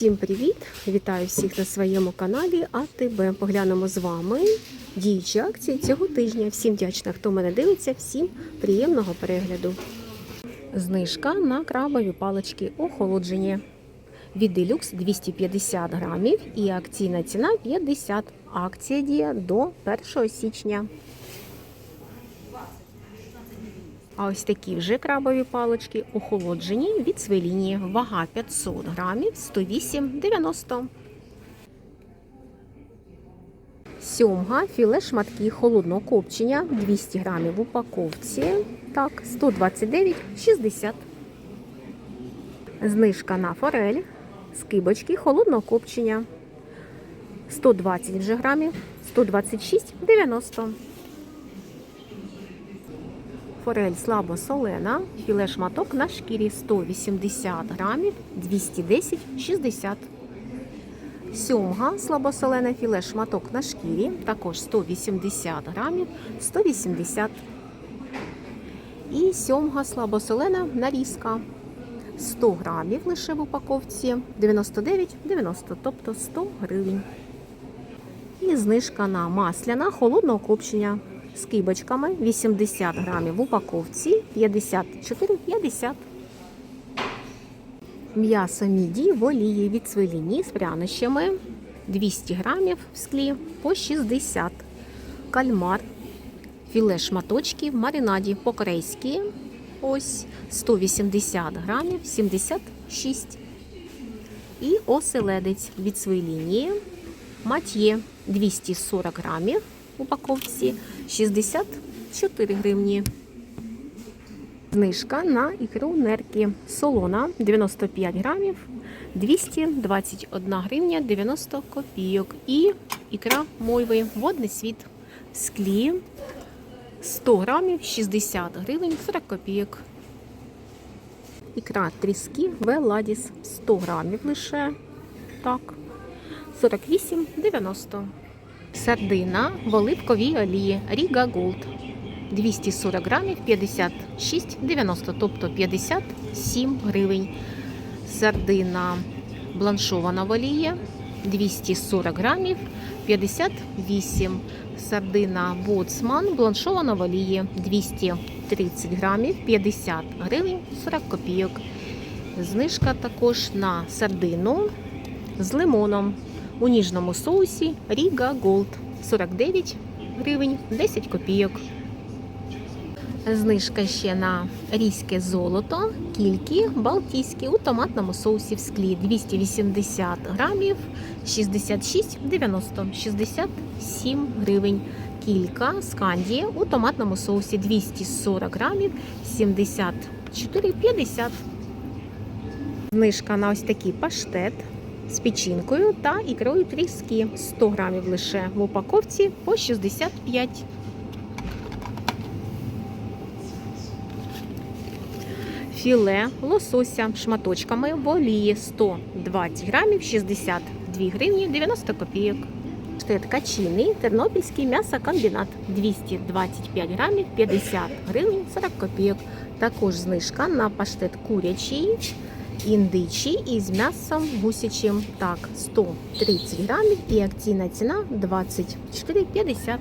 Всім привіт! Вітаю всіх на своєму каналі АТБ. Поглянемо з вами діючі акції цього тижня. Всім вдячна, хто мене дивиться, всім приємного перегляду. Знижка на крабові палички охолоджені. Від Deluxe 250 грамів і акційна ціна 50. Акція діє до 1 січня. А ось такі вже крабові палички охолоджені від свеліні. Вага 500 грамів 108,90. Сьомга філе шматки холодного копчення 200 грамів в упаковці. Так, 129,60. Знижка на форель. Скибочки холодного копчення. 120 вже грамів, 126,90. Форель слабо солена, філе шматок на шкірі 180 грамів, 210,60. Сьомга слабосолене філе шматок на шкірі, також 180 грамів, 180. І сьомга слабосолена нарізка. 100 грамів лише в упаковці 99,90, тобто 100 гривень. І знижка на масляна холодного копчення з кибочками 80 грамів в упаковці 54,50. М'ясо міді в олії від свині з прянощами 200 грамів в склі по 60. Кальмар, філе шматочки в маринаді по-корейськи. Ось 180 грамів 76. І оселедець від свині мат'є 240 грамів в упаковці 64 гривні. Знижка на ікру нерки. Солона 95 грамів 221 гривня 90 копійок. І ікра мойви водний світ в склі 100 грамів 60 гривень 40 копійок. Ікра тріски Веладіс 100 грамів лише. Так. 48,90. Сардина в оливковій олії Ріга Голд. 240 грамів 56,90, тобто 57 гривень. Сардина бланшована в олії 240 грамів 58. Сардина Боцман бланшована в олії 230 грамів 50 гривень 40 копійок. Знижка також на сардину з лимоном у ніжному соусі Ріга Голд 49 гривень 10 копійок. Знижка ще на різьке золото, кільки балтійські у томатному соусі в склі 280 грамів 66,90 67 гривень. Кілька скандії у томатному соусі 240 грамів 74,50. Знижка на ось такий паштет з печінкою та ікрою тріски 100 грамів лише в упаковці по 65. Філе лосося шматочками в олії 120 грамів 62 гривні 90 копійок. Паштет качиний тернопільський м'ясокомбінат 225 грамів 50 гривень 40 копійок. Також знижка на паштет курячий індичий із м'ясом гусячим. Так, 130 грамів і акційна ціна 24,50.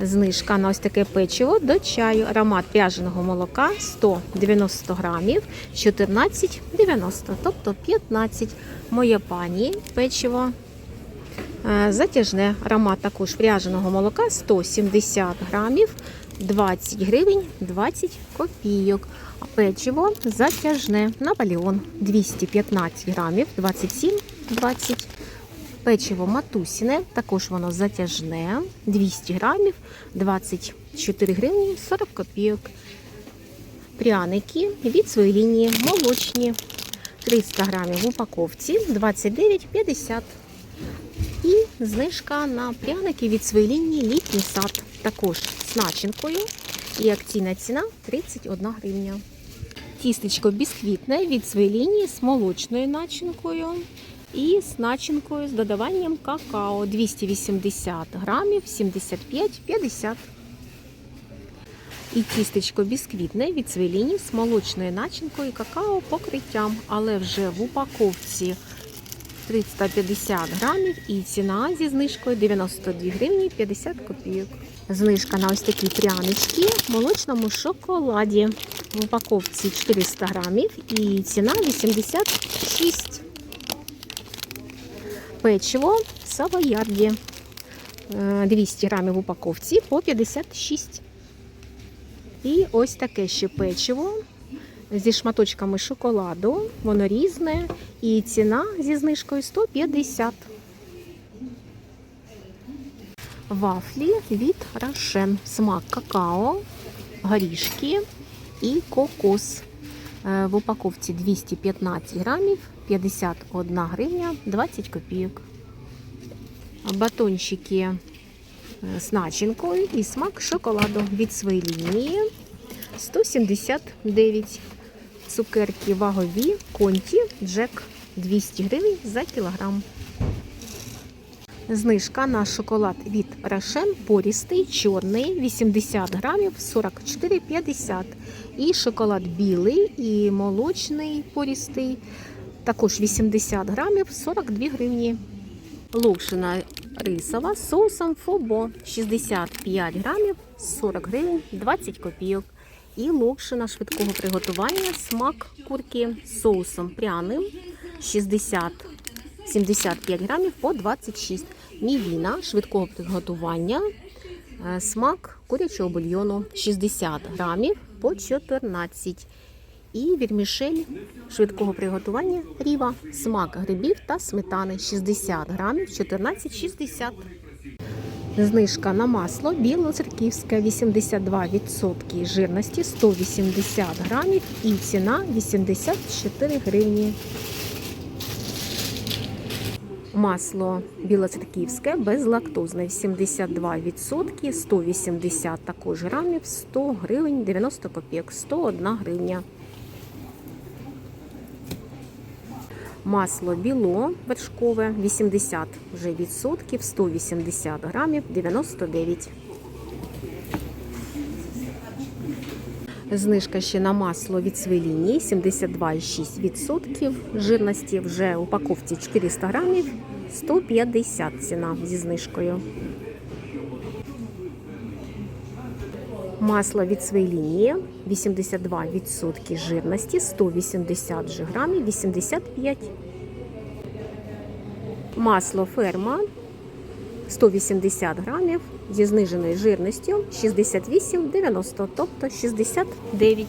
Знижка на ось таке печиво до чаю. Аромат пряженого молока 190 грамів 14,90, тобто 15. Моє пані печиво. Е, Затяжне аромат також пряженого молока 170 грамів 20 гривень 20 копійок. А Печиво затяжне Наполеон 215 грамів 27,20. Печиво матусіне, також воно затяжне 200 грамів 24 гривні 40 копійок. Пряники від своєї лінії молочні 300 грамів в упаковці 29,50. І знижка на пряники від своєї лінії літній сад. Також з начинкою. І акційна ціна 31 гривня. Тістечко бісквітне від своєї лінії з молочною начинкою. І з начинкою з додаванням какао 280 грамів 75,50. І тістечко бісквітне від свеліні з молочною начинкою і какао покриттям, але вже в упаковці 350 грамів і ціна зі знижкою 92 гривні 50 копійок. Знижка на ось такі прянички в молочному шоколаді. В упаковці 400 грамів і ціна 86. Печиво савоярді. Е, 200 грамів в упаковці по 56. І ось таке ще печиво зі шматочками шоколаду. Воно різне. І ціна зі знижкою 150. Вафлі від Рошен. Смак какао, горішки і кокос. Е, В упаковці 215 грамів, 51 гривня, 20 копійок. Батончики е, з начинкою і смак шоколаду від своєї лінії 179. Цукерки вагові, конті, джек 200 гривень за кілограм. Знижка на шоколад від Рошен порістий, чорний, 80 грамів, 44,50. І шоколад білий і молочний порістий, також 80 грамів, 42 гривні. Локшина рисова з соусом фобо 65 грамів, 40 гривень, 20 копійок. І локшина швидкого приготування смак курки з соусом пряним 60 75 грамів по 26. Мівіна швидкого приготування. е, Смак курячого бульйону 60 грамів по 14. І вірмішель швидкого приготування ріва. Смак грибів та сметани 60 грамів 14,60. Знижка на масло білоцерківське 82% жирності 180 грамів і ціна 84 гривні. Масло білоцерківське безлактозне 82%, 180 також грамів, 100 гривень 90 копійок, 101 гривня. Масло біло вершкове 80 вже відсотків, 180 грамів 99. Знижка ще на масло від свеліні 72,6% жирності вже упаковці 400 грамів 150 ціна зі знижкою. Масло від свейлінії 82% жирності 180 же грамів 85. Масло ферма 180 грамів зі зниженою жирністю 68,90, тобто 69.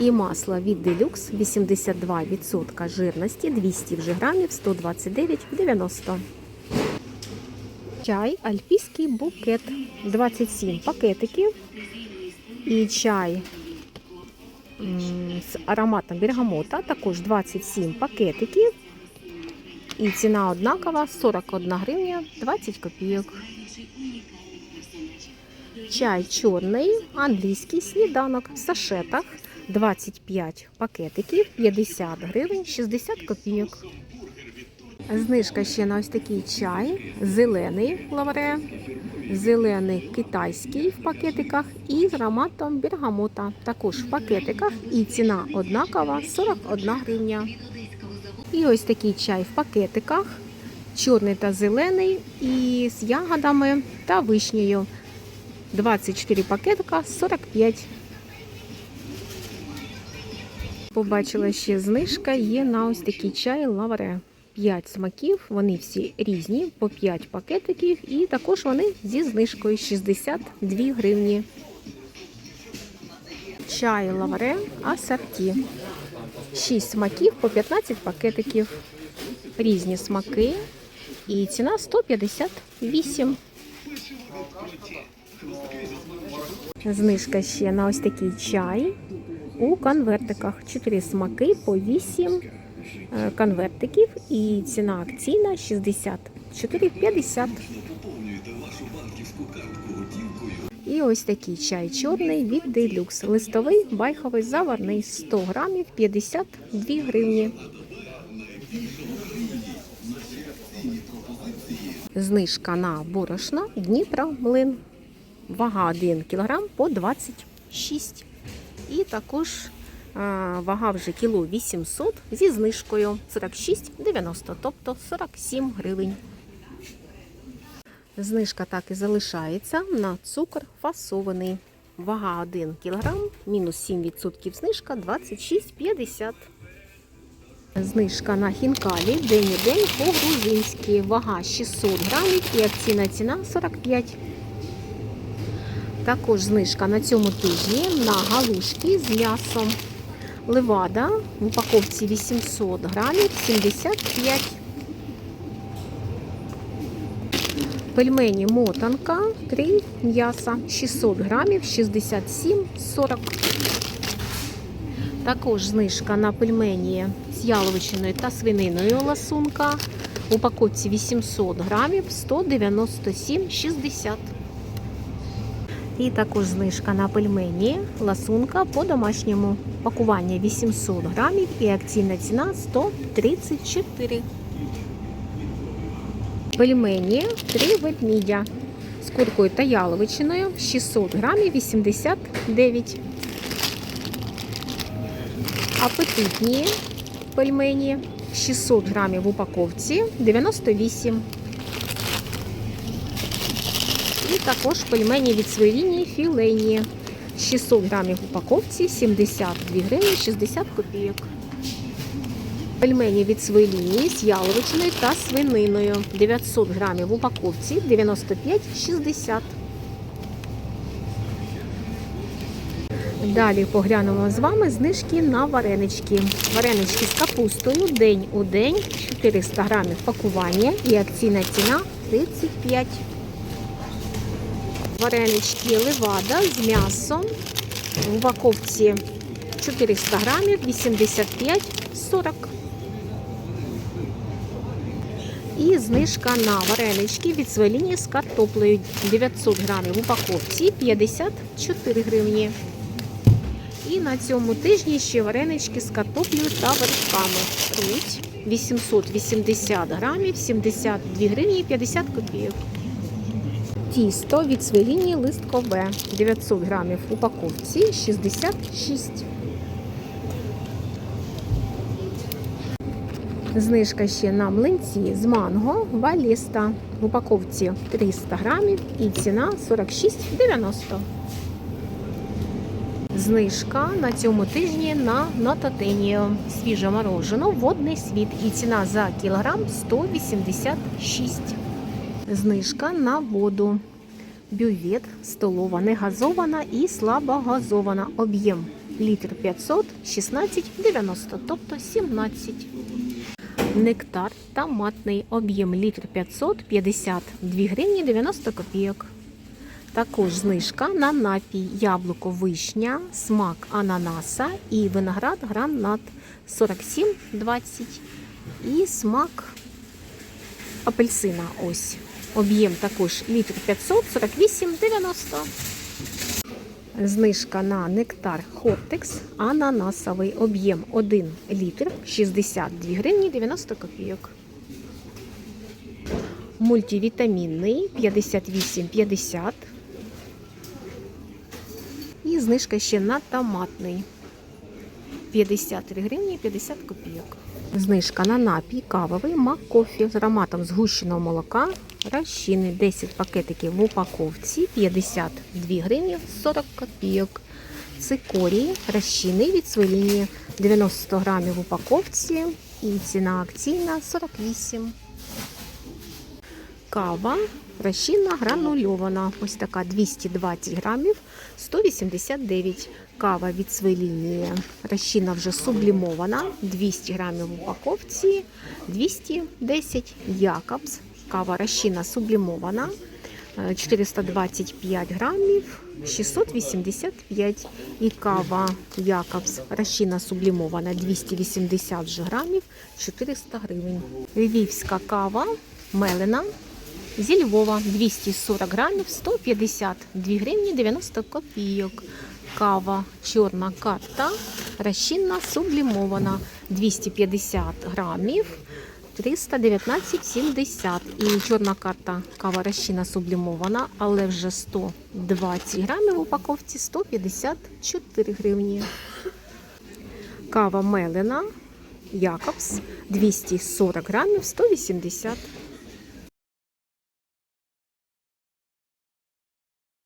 І масло від Deluxe 82% жирності 200 вже грамів 129,90. Чай альпійський букет 27 пакетиків. І чай з ароматом бергамота також 27 пакетиків. І ціна однакова 41 гривня 20 копійок. Чай чорний, англійський сніданок в сашетах 25 пакетиків, 50 гривень 60 копійок. Знижка ще на ось такий чай, зелений лавре, зелений китайський в пакетиках і з ароматом бергамота. Також в пакетиках і ціна однакова 41 гривня. І ось такий чай в пакетиках, чорний та зелений, і з ягодами та вишнею. 24 пакетика 45. Побачила ще знижка є на ось такий чай лавре. 5 смаків, вони всі різні, по 5 пакетиків, і також вони зі знижкою 62 гривні. Чай лавре асорті. 6 смаків по 15 пакетиків. Різні смаки. І ціна 158. Знижка ще на ось такий чай у конвертиках. 4 смаки по 8 е, конвертиків. І ціна акційна 64,50. І ось такий чай чорний від Deluxe. Листовий, байховий, заварний 100 грамів 52 гривні. Знижка на борошно Дніпра млин. Вага 1 кг по 26. І також вага вже кіло 800 зі знижкою 46,90, тобто 47 гривень. Знижка так і залишається на цукор фасований. Вага 1 кг, мінус 7% знижка 26,50. Знижка на хінкалі день у день по-грузинськи. Вага 600 грамів і акційна ціна 45. Також знижка на цьому тижні на галушки з м'ясом. Левада в упаковці 800 грамів 75. Пельмені мотанка 3 м'яса 600 грамів 67,40. Також знижка на пельмені з яловичиною та свининою ласунка. В упаковці 800 грамів 197,60. І також знижка на пельмені ласунка по домашньому. Пакування 800 грамів і акційна ціна 134. Пельмені 3 ведмідя з куркою та яловичиною 600 грамів 89. Апетитні пельмені 600 грамів в упаковці 98. І також пельмені від своєї лінії філейні 600 грамів в упаковці 72 гривні 60 копійок. Пельмені від своєї лінії з яловичиною та свининою 900 грамів в упаковці 95,60. Далі поглянемо з вами знижки на варенички. Варенички з капустою день у день 400 грамів пакування і акційна ціна 35. Варенички левада з м'ясом в упаковці 400 грамів 85,40. І знижка на варенички від своєї лінії з картоплею 900 грамів в упаковці 54 гривні. І на цьому тижні ще варенички з картоплею та вершками. Руть 880 грамів 72 гривні 50 копійок. Тісто від своєї листкове 900 грамів в упаковці 66. Знижка ще на млинці з манго валіста в упаковці 300 грамів і ціна 46,90. Знижка на цьому тижні на нотатенію. Свіже морожено, водний світ і ціна за кілограм 186. Знижка на воду. Бювет столова негазована і слабогазована. Об'єм літр 500, 16,90, тобто 17. Нектар томатний об'єм літр 500, 52 гривні 90 копійок. Також знижка на напій яблуко вишня, смак ананаса і виноград гранат 47,20 і смак апельсина. Ось. Об'єм також літр 500, 48,90. Знижка на нектар Хортекс ананасовий об'єм 1 літр 62 гривні 90 копійок. Мультивітамінний 58,50. І знижка ще на томатний 53 гривні 50 копійок. Знижка на напій кавовий Маккофі з ароматом згущеного молока. Розчини 10 пакетиків в упаковці 52 гривні 40 копійок. Цикорії розчини від своєї лінії 90 грамів в упаковці і ціна акційна 48. Кава розчинна гранульована. Ось така 220 грамів 189. Кава від своєї лінії. Розчинна вже сублімована. 200 грамів в упаковці 210 Якобс. Кава розчинна сублімована. е, 425 грамів 685. І кава Якобс розчинна сублімована 280 же грамів 400 гривень. Львівська кава мелена зі Львова 240 грамів 152 гривні 90 копійок. Кава чорна карта розчинна сублімована 250 грамів 319,70. І чорна карта кава розчина сублімована, але вже 120 грамів в упаковці 154 гривні. Кава мелена Якобс 240 грамів 180